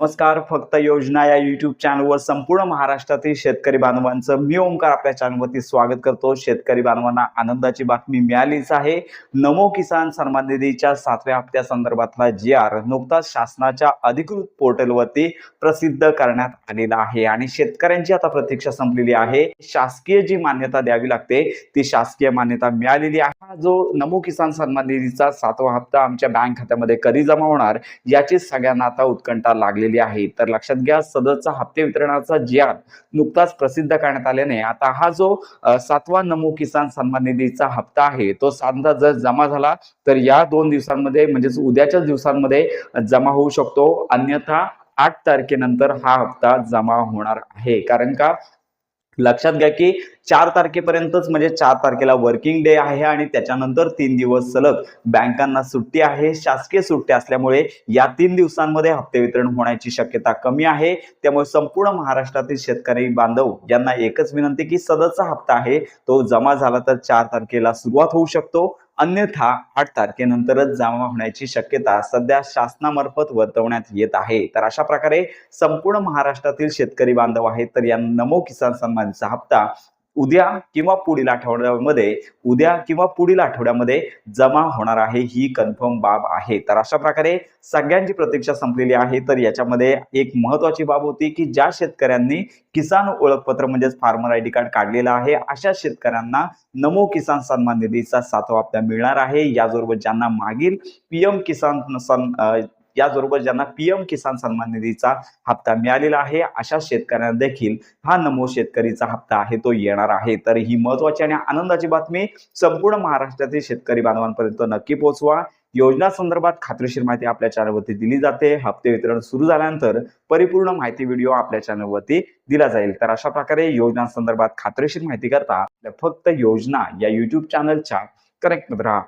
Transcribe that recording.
नमस्कार फक्त योजना या युट्यूब चॅनलवर संपूर्ण महाराष्ट्रातील शेतकरी बांधवांचं मी ओमकार आपल्या चॅनलवरती स्वागत करतो. शेतकरी बांधवांना आनंदाची बातमी मिळालीच आहे. नमो किसान सन्मान निधीच्या सातव्या हप्त्या संदर्भातला जी आर नुकताच शासनाच्या अधिकृत पोर्टलवरती प्रसिद्ध करण्यात आलेला आहे आणि शेतकऱ्यांची आता प्रतीक्षा संपलेली आहे. शासकीय जी मान्यता द्यावी लागते ती शासकीय मान्यता मिळालेली आहे. हा जो नमो किसान सन्मान निधीचा सातवा हप्ता आमच्या बँक खात्यामध्ये कधी जमा होणार याची सगळ्यांना आता उत्कंठा लागली झालेली आहे. तर लक्षात घ्या सदरचा हप्ते वितरणाचा जियाद नुकताच प्रसिद्ध करण्यात आल्याने आता हा जो सातवा नमो किसान सन्मान निधीचा हप्ता आहे तो साधा जर जमा झाला तर या दोन दिवसांमध्ये म्हणजेच उद्याच्याच दिवसांमध्ये जमा होऊ शकतो. अन्यथा आठ तारखेनंतर हा हप्ता जमा होणार आहे. कारण का? लक्षात घ्या की चार तारखेपर्यंतच म्हणजे चार तारखेला वर्किंग डे आहे आणि त्याच्यानंतर तीन दिवस सलग बँकांना सुट्टी आहे. शासकीय सुट्टी असल्यामुळे या तीन दिवसांमध्ये हप्ते वितरण होण्याची शक्यता कमी आहे. त्यामुळे संपूर्ण महाराष्ट्रातील शेतकरी बांधव यांना एकच विनंती की सदरचा हप्ता आहे. तो जमा झाला तर चार तारखेला सुरुवात होऊ शकतो. अन्यथा आठ तारखेनंतरच जमा होण्याची शक्यता सध्या शासनामार्फत वर्तवण्यात येत आहे. तर अशा प्रकारे संपूर्ण महाराष्ट्रातील शेतकरी बांधव आहेत. तर या नमो किसान सन्मानचा हप्ता उद्या किंवा पुढील आठवड्यामध्ये उद्या किंवा पुढील आठवड्यामध्ये जमा होणार आहे ही कन्फर्म बाब आहे. तर अशा प्रकारे सगळ्यांची प्रतीक्षा संपलेली आहे. तर याच्यामध्ये एक महत्वाची बाब होती की ज्या शेतकऱ्यांनी किसान ओळखपत्र म्हणजेच फार्मर आय डी कार्ड काढलेलं आहे अशा शेतकऱ्यांना नमो किसान सन्मान निधीचा सातवा हप्ता मिळणार आहे. याचबरोबर ज्यांना मागील पीएम किसान सन याचबरोबर ज्यांना पीएम किसान सन्मान निधीचा हप्ता मिळालेला आहे अशा शेतकऱ्यांना देखील हा नमो शेतकरीचा हप्ता आहे तो येणार आहे. तर ही महत्वाची आणि आनंदाची बातमी संपूर्ण महाराष्ट्रातील शेतकरी बांधवांपर्यंत नक्की पोहोचवा. योजना संदर्भात खात्रीशीर माहिती आपल्या चॅनलवरती दिली जाते. हप्ते वितरण सुरू झाल्यानंतर परिपूर्ण माहिती व्हिडिओ आपल्या चॅनलवरती दिला जाईल. तर अशा प्रकारे योजना संदर्भात खात्रीशीर माहिती करता आपल्या फक्त योजना या युट्यूब चॅनलच्या कनेक्ट राहा.